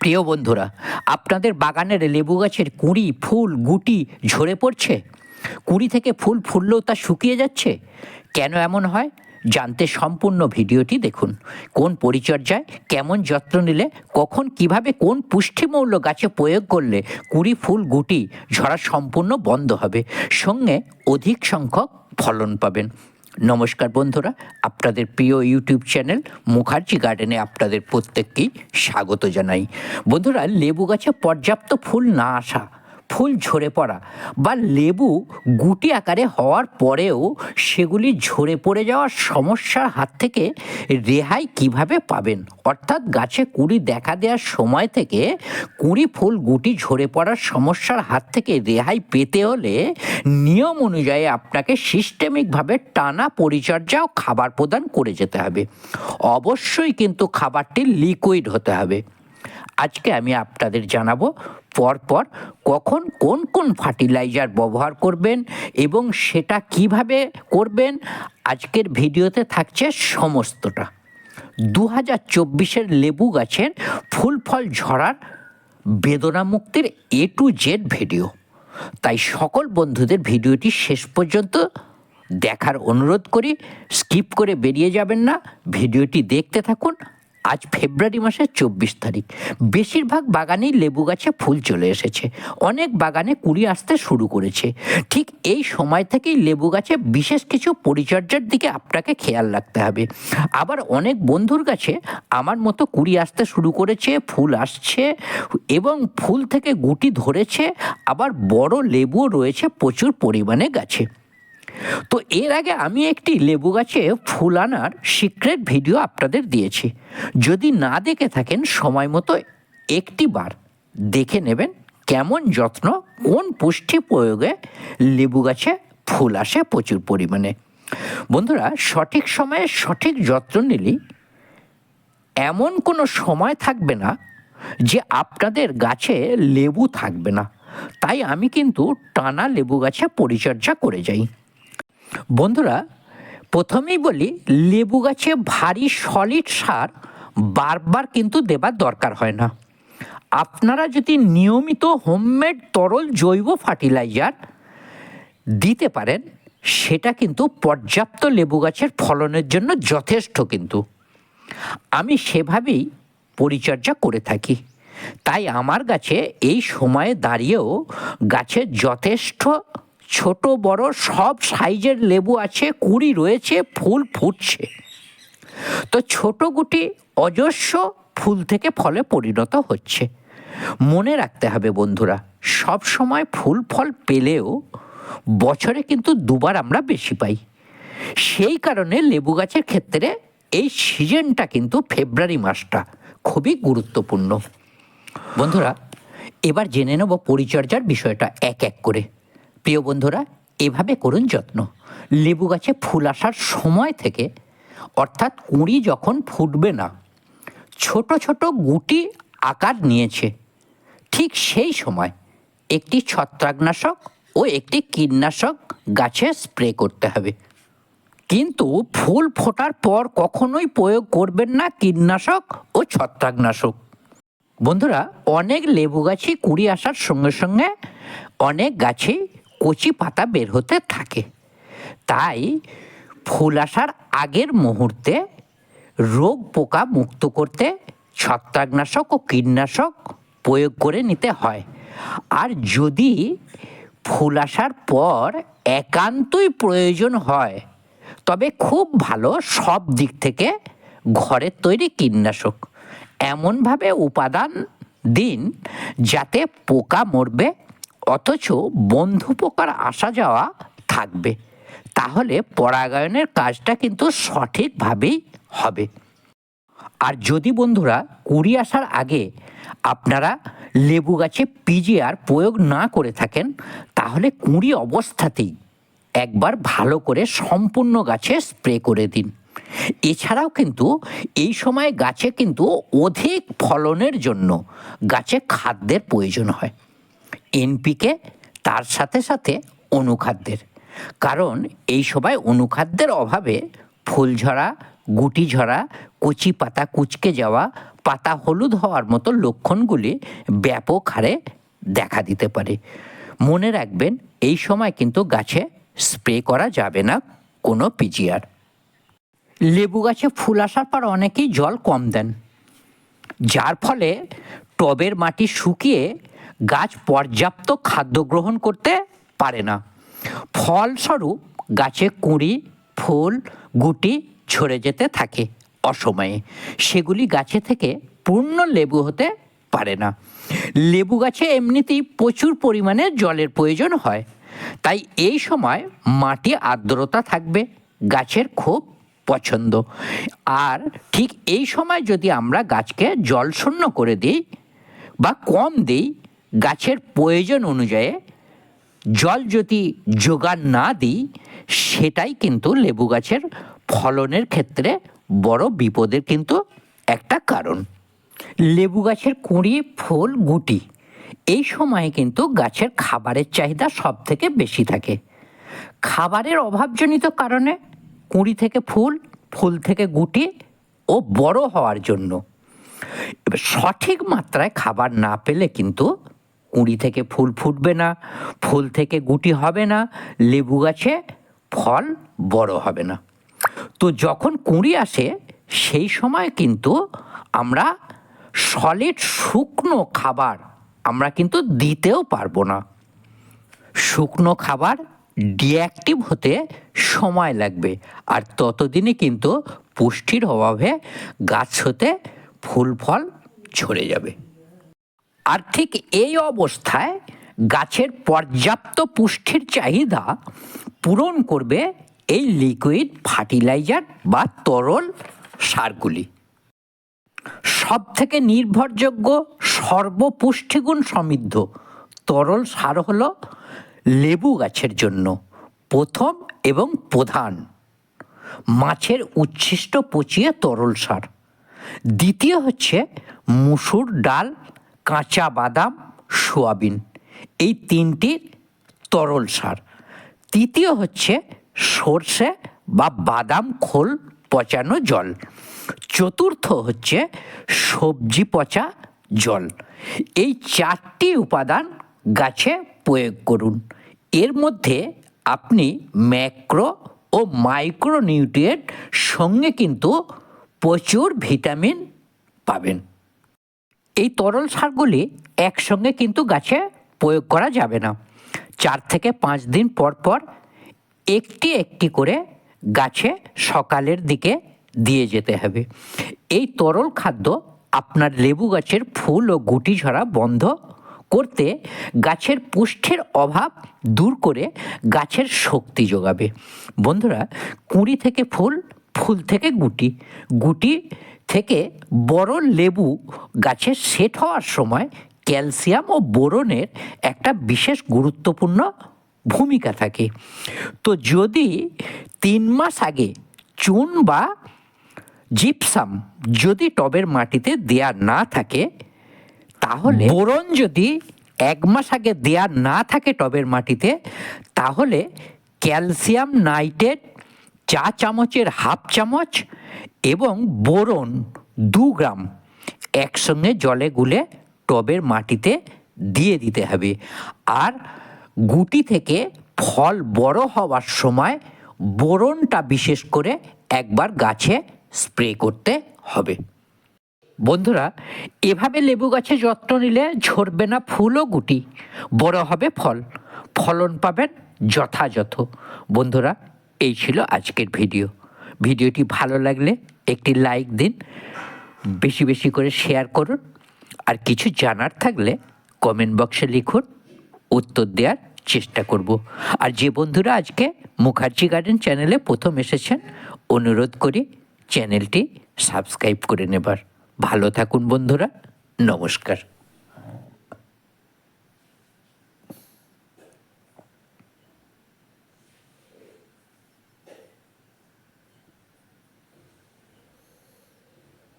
প্রিয় বন্ধুরা, আপনাদের বাগানের লেবু গাছের কুঁড়ি, ফুল, গুটি ঝরে পড়ছে? কুঁড়ি থেকে ফুল ফুললেও তা শুকিয়ে যাচ্ছে? কেন এমন হয়? জানতে সম্পূর্ণ ভিডিওটি দেখুন। কোন পরিচর্যায় কেমন যত্ন নিলে, কখন কীভাবে কোন পুষ্টিমূল্য গাছে প্রয়োগ করলে কুড়ি, ফুল, গুটি ঝরা সম্পূর্ণ বন্ধ হবে, সঙ্গে অধিক সংখ্যক ফলন পাবেন। নমস্কার বন্ধুরা, আপনাদের প্রিয় ইউটিউব চ্যানেল মুখার্জি গার্ডেনে আপনাদের প্রত্যেককেই স্বাগত জানাই। বন্ধুরা লেবু গাছে পর্যাপ্ত ফুল না আসা ফুল ঝরে পড়া বা লেবু গুটি আকারে হওয়ার পরেও সেগুলি ঝরে পড়ে যাওয়ার সমস্যার হাত থেকে রেহাই কীভাবে পাবেন? অর্থাৎ গাছে কুড়ি দেখা দেওয়ার সময় থেকে কুড়ি ফুল গুটি ঝরে পড়ার সমস্যার হাত থেকে রেহাই পেতে হলে নিয়ম অনুযায়ী আপনাকে সিস্টেমিকভাবে টানা পরিচর্যা ও খাবার প্রদান করে যেতে হবে। অবশ্যই কিন্তু খাবারটি লিকুইড হতে হবে। আজকে আমি আপনাদের জানাব পরপর কখন কোন কোন ফার্টিলাইজার ব্যবহার করবেন এবং সেটা কীভাবে করবেন, আজকের ভিডিওতে থাকছে সমস্তটা। দু হাজার চব্বিশের লেবু গাছের ফুল ফল ঝরার বেদনা মুক্তির এ টু জেড ভিডিও। তাই সকল বন্ধুদের ভিডিওটি শেষ পর্যন্ত দেখার অনুরোধ করি, স্কিপ করে বেরিয়ে যাবেন না। ভিডিওটি দেখতে থাকুন। আজ ফেব্রুয়ারি মাসের চব্বিশ তারিখ। বেশিরভাগ বাগানেই লেবু গাছে ফুল চলে এসেছে। অনেক বাগানে কুড়ি আসতে শুরু করেছে। ঠিক এই সময় থেকেই লেবু গাছে বিশেষ কিছু পরিচর্যার দিকে আপনাকে খেয়াল রাখতে হবে। আবার অনেক বন্ধুর কাছে আমার মতো কুড়ি আসতে শুরু করেছে, ফুল আসছে এবং ফুল থেকে গুটি ধরেছে। আবার বড় লেবুও রয়েছে প্রচুর পরিমাণে গাছে। তো এর আগে আমি একটি লেবু গাছে ফুল আনার সিক্রেট ভিডিও আপনাদের দিয়েছি। যদি না দেখে থাকেন, সময় মতো একটি বার দেখে নেবেন কেমন যত্ন, কোন পুষ্টি প্রয়োগে লেবু গাছে ফুল আসে প্রচুর পরিমাণে। বন্ধুরা, সঠিক সময়ে সঠিক যত্ন নিলেই এমন কোনো সময় থাকবে না যে আপনাদের গাছে লেবু থাকবে না। তাই আমি কিন্তু টানা লেবু গাছে পরিচর্যা করে যাই। বন্ধুরা, প্রথমেই বলি, লেবু গাছে ভারী সলিড সার বারবার কিন্তু দেবার দরকার হয় না। আপনারা যদি নিয়মিত হোমমেড তরল জৈব ফার্টিলাইজার দিতে পারেন, সেটা কিন্তু পর্যাপ্ত লেবু গাছের ফলনের জন্য যথেষ্ট কিন্তু। আমি সেভাবেই পরিচর্যা করে থাকি। তাই আমার গাছে এই সময়ে দাঁড়িয়েও গাছের যথেষ্ট ছোট, বড়, সব সাইজের লেবু আছে, কুড়ি রয়েছে, ফুল ফুটছে। তো ছোট গুটি অজস্র ফুল থেকে ফলে পরিণত হচ্ছে। মনে রাখতে হবে বন্ধুরা, সব সময় ফুল ফল পেলেও বছরে কিন্তু দুবার আমরা বেশি পাই। সেই কারণে লেবু গাছের ক্ষেত্রে এই সিজনটা কিন্তু ফেব্রুয়ারি মাসটা খুবই গুরুত্বপূর্ণ। বন্ধুরা, এবার জেনে নেব পরিচর্যার বিষয়টা এক এক করে। প্রিয় বন্ধুরা, এভাবে করুন যত্ন। লেবু গাছে ফুল আসার সময় থেকে, অর্থাৎ কুঁড়ি যখন ফুটবে না, ছোট ছোট গুটি আকার নিয়েছে। ঠিক সেই সময় একটি ছত্রাকনাশক ও একটি কীটনাশক গাছে স্প্রে করতে হবে। কিন্তু ফুল ফোটার পর কখনোই প্রয়োগ করবেন না কীটনাশক ও ছত্রাকনাশক। বন্ধুরা, অনেক লেবু গাছই কুড়ি আসার সঙ্গে সঙ্গে অনেক গাছেই কচি পাতা বের হতে থাকে। তাই ফুল আসার আগের মুহূর্তে রোগ পোকা মুক্ত করতে ছত্রাকনাশক ও কীটনাশক প্রয়োগ করে নিতে হয়। আর যদি ফুল আসার পর একান্তই প্রয়োজন হয়, তবে খুব ভালো সব দিক থেকে ঘরের তৈরি কীটনাশক। এমনভাবে উপাদান দিন যাতে পোকা মরবে অথচ বন্ধু পোকার আসা যাওয়া থাকবে। তাহলে পরাগায়নের কাজটা কিন্তু সঠিকভাবেই হবে। আর যদি বন্ধুরা কুড়ি আসার আগে আপনারা লেবু গাছে পিজিআর প্রয়োগ না করে থাকেন, তাহলে কুড়ি অবস্থাতেই একবার ভালো করে সম্পূর্ণ গাছে স্প্রে করে দিন। এছাড়াও কিন্তু এই সময় গাছে কিন্তু অধিক ফলনের জন্য গাছে খাদ্যের প্রয়োজন হয়। এনপিকে তার সাথে সাথে অনুখাদ্যের। কারণ এই সময় অনুখাদ্যের অভাবে ফুল ঝরা গুটি ঝরা কচি পাতা কুচকে যাওয়া, পাতা হলুদ হওয়ার মতো লক্ষণগুলি ব্যাপক হারে দেখা দিতে পারে। মনে রাখবেন, এই সময় কিন্তু গাছে স্প্রে করা যাবে না কোনো পিজিআর। লেবু গাছে ফুল আসার পর অনেকেই জল কম দেন। যার ফলে টবের মাটি শুকিয়ে গাছ পর্যাপ্ত খাদ্য গ্রহণ করতে পারে না। ফলস্বরূপ গাছে কুঁড়ি, ফুল, গুটি ঝরে যেতে থাকে অসময়ে। সেগুলি গাছে থেকে পূর্ণ লেবু হতে পারে না। লেবু গাছে এমনিতেই প্রচুর পরিমাণে জলের প্রয়োজন হয়। তাই এই সময় মাটি আর্দ্রতা থাকবে, গাছের খুব পছন্দ। আর ঠিক এই সময় যদি আমরা গাছকে জলশূন্য করে দিই বা কম দিই গাছের প্রয়োজন অনুযায়ী জল যদি যোগান না দিই, সেটাই কিন্তু লেবু গাছের ফলনের ক্ষেত্রে বড় বিপদের কিন্তু একটা কারণ। লেবু গাছের কুঁড়ি, ফুল, গুটি, এই সময়ে কিন্তু গাছের খাবারের চাহিদা সব থেকে বেশি থাকে। খাবারের অভাবজনিত কারণে কুঁড়ি থেকে ফুল ফুল থেকে গুটি ও বড় হওয়ার জন্য। সঠিক মাত্রায় খাবার না পেলে কিন্তু কুঁড়ি থেকে ফুল ফুটবে না, ফুল থেকে গুটি হবে না, লেবু গাছে ফল বড় হবে না। তো যখন কুঁড়ি আসে, সেই সময় কিন্তু আমরা সলিড শুকনো খাবার আমরা কিন্তু দিতেও পারব না। শুকনো খাবার ডিঅ্যাক্টিভ হতে সময় লাগবে আর ততদিনে কিন্তু পুষ্টির অভাবে গাছ হতে ফুল ফল ঝরে যাবে। আর ঠিক এই অবস্থায় গাছের পর্যাপ্ত পুষ্টির চাহিদা পূরণ করবে এই লিকুইড ফার্টিলাইজার বা তরল সারগুলি। সব থেকে নির্ভরযোগ্য সর্বপুষ্টিগুণ সমৃদ্ধ তরল সার হলো লেবু গাছের জন্য প্রথম এবং প্রধান। মাছের উচ্ছিষ্ট পচিয়ে তরল সার। দ্বিতীয় হচ্ছে মুসুর ডাল কাঁচা বাদাম, সোয়াবিন। এই তিনটির তরল সার। তৃতীয় হচ্ছে সর্ষে বা বাদাম খোল পচানো জল। চতুর্থ হচ্ছে সবজি পচা জল। এই চারটি উপাদান গাছে প্রয়োগ করুন। এর মধ্যে আপনি ম্যাক্রো ও মাইক্রো নিউট্রিয়েন্ট সঙ্গে কিন্তু প্রচুর ভিটামিন পাবেন। এই তরল সারগুলি একসঙ্গে কিন্তু গাছে প্রয়োগ করা যাবে না। চার থেকে পাঁচ দিন পর পর একটি একটি করে গাছে সকালের দিকে দিয়ে যেতে হবে। এই তরল খাদ্য আপনার লেবু গাছের ফুল ও গুটি ঝরা বন্ধ করতে গাছের পুষ্টির অভাব দূর করে গাছের শক্তি যোগাবে। বন্ধুরা, কুঁড়ি থেকে ফুল ফুল থেকে গুটি। গুটি থেকে বড় লেবু গাছের সেট হওয়ার সময় ক্যালসিয়াম ও বোরনের একটা বিশেষ গুরুত্বপূর্ণ ভূমিকা থাকে। তো যদি তিন মাস আগে চুন বা জিপসাম যদি টবের মাটিতে দেয়া না থাকে, তাহলে বোরন যদি এক মাস আগে দেয়া না থাকে টবের মাটিতে, তাহলে ক্যালসিয়াম নাইট্রেট চা চামচের হাফ চামচ এবং বোরন দু গ্রাম একসঙ্গে জলে গুলে টবের মাটিতে দিয়ে দিতে হবে। আর গুটি থেকে ফল বড় হওয়ার সময় বোরনটা বিশেষ করে একবার গাছে স্প্রে করতে হবে। বন্ধুরা, এভাবে লেবু গাছে যত্ন নিলে ঝরবে না ফুল ও গুটি, বড় হবে ফল। ফলন পাবেন যথাযথ। বন্ধুরা, এই ছিল আজকের ভিডিও। ভিডিওটি ভালো লাগলে একটি লাইক দিন, বেশি বেশি করে শেয়ার করুন, আর কিছু জানার থাকলে কমেন্ট বক্সে লিখুন, উত্তর দেওয়ার চেষ্টা করব। আর যে বন্ধুরা আজকে মুখার্জি গার্ডেন চ্যানেলে প্রথম এসেছেন, অনুরোধ করি চ্যানেলটি সাবস্ক্রাইব করে নেবার। ভালো থাকুন বন্ধুরা, নমস্কার।